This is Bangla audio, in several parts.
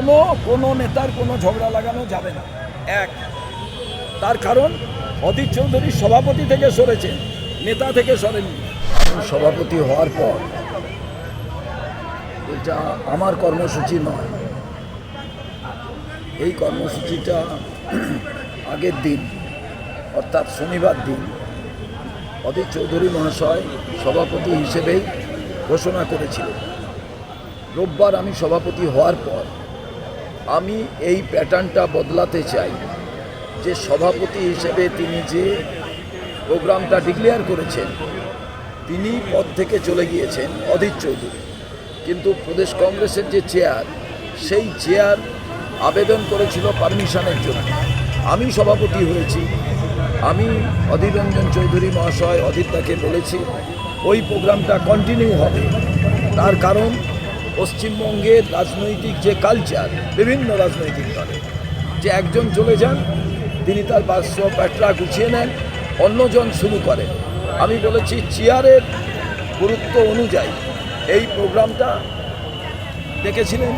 কোনো কোনো নেতার কোনো ঝগড়া লাগানো যাবে না। এক, তার কারণ অধীর চৌধুরী সভাপতি থেকে সরেছেন নেতা থেকে সরেননি সভাপতি হওয়ার পর এটা আমার কর্মসূচি নয়। এই কর্মসূচিটা আগের দিন, অর্থাৎ শনিবার দিন অধীর চৌধুরী মহাশয় সভাপতি হিসেবেই ঘোষণা করেছিলেন। রোববার আমি সভাপতি হওয়ার পর আমি এই প্যাটার্নটা বদলাতে চাই। যে সভাপতি হিসেবে তিনি যে প্রোগ্রামটা ডিক্লেয়ার করেছেন, তিনি পদ থেকে চলে গিয়েছেন অধীর চৌধুরী। কিন্তু প্রদেশ কংগ্রেসের যে চেয়ার, সেই চেয়ার আবেদন করেছিল পারমিশনের জন্য। আমি সভাপতি হয়েছি। আমি অধীর রঞ্জন চৌধুরী মহাশয় অধীরদাকে বলেছি, ওই প্রোগ্রামটা কন্টিনিউ হবে। তার কারণ পশ্চিমবঙ্গের রাজনৈতিক যে কালচার বিভিন্ন রাজনৈতিক দলে, যে একজন চলে যান, তিনি তার বাস্য প্যাটরা গুছিয়ে নেন, অন্যজন শুরু করেন। আমি বলেছি, চেয়ারের গুরুত্ব অনুযায়ী এই প্রোগ্রামটা দেখেছিলেন?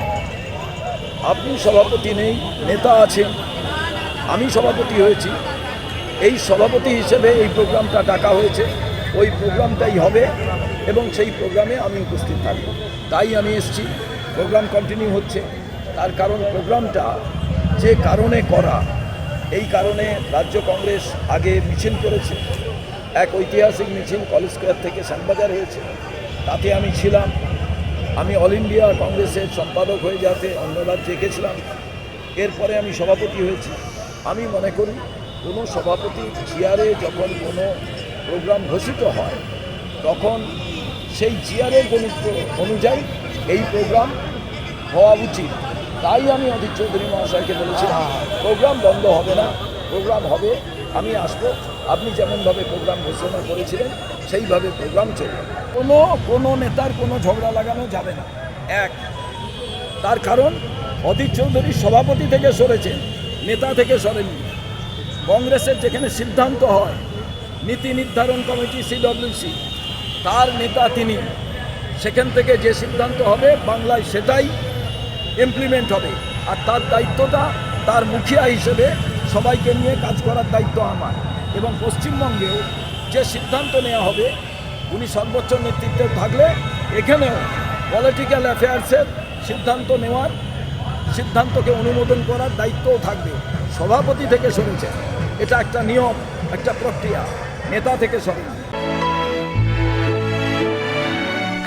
আপনি সভাপতি নেই, নেতা আছেন। আমি সভাপতি হয়েছি। এই সভাপতি হিসেবে এই প্রোগ্রামটা ডাকা হয়েছে। ওই প্রোগ্রামটাই হবে। এবং সেই প্রোগ্রামে আমি উপস্থিত থাকব। তাই আমি এসেছি। প্রোগ্রাম কন্টিনিউ হচ্ছে। তার কারণ প্রোগ্রামটা যে কারণে করা, এই কারণে রাজ্য কংগ্রেস আগে মিছিল করেছে। এক ঐতিহাসিক মিছিল কলেজ স্কোয়ার থেকে শ্যামবাজার হয়েছে। তাতে আমি ছিলাম। আমি অল ইন্ডিয়া কংগ্রেসের সম্পাদক হয়ে যাতে অন্য রাজ্যে গেছিলাম এরপরে আমি সভাপতি হয়েছি। আমি মনে করি, কোনো সভাপতি চেয়ারে যখন কোনো প্রোগ্রাম ঘোষিত হয় তখন সেই গণিত অনুযায়ী এই প্রোগ্রাম হওয়া উচিত। তাই আমি অধীর চৌধুরী মহাশয়কে বলেছিলাম প্রোগ্রাম বন্ধ হবে না প্রোগ্রাম হবে, আমি আসব। আপনি যেমনভাবে প্রোগ্রাম ঘোষণা করেছিলেন, সেইভাবে প্রোগ্রাম চলবে। কোনো কোনো নেতার কোনো ঝগড়া লাগানো যাবে না। এক, তার কারণ অধীর চৌধুরী সভাপতি থেকে সরেছেন নেতা থেকে সরেনি। কংগ্রেসের যেখানে সিদ্ধান্ত হয়, নীতি নির্ধারণ কমিটি সিডব্লিউসি তার নেতা তিনি। সেখান থেকে যে সিদ্ধান্ত হবে বাংলায় সেটাই ইমপ্লিমেন্ট হবে। আর তার দায়িত্বটা তার মুখিয়া হিসেবে সবাইকে নিয়ে কাজ করার দায়িত্ব আমার। এবং পশ্চিমবঙ্গেও যে সিদ্ধান্ত নেওয়া হবে, উনি সর্বোচ্চ নেতৃত্বে থাকলে এখানেও পলিটিক্যাল অ্যাফেয়ার্সের সিদ্ধান্ত নেওয়ার সিদ্ধান্তকে অনুমোদন করার দায়িত্বও থাকবে। সভাপতি থেকে সরেছে। এটা একটা নিয়ম, একটা প্রক্রিয়া। নেতা থেকে সরে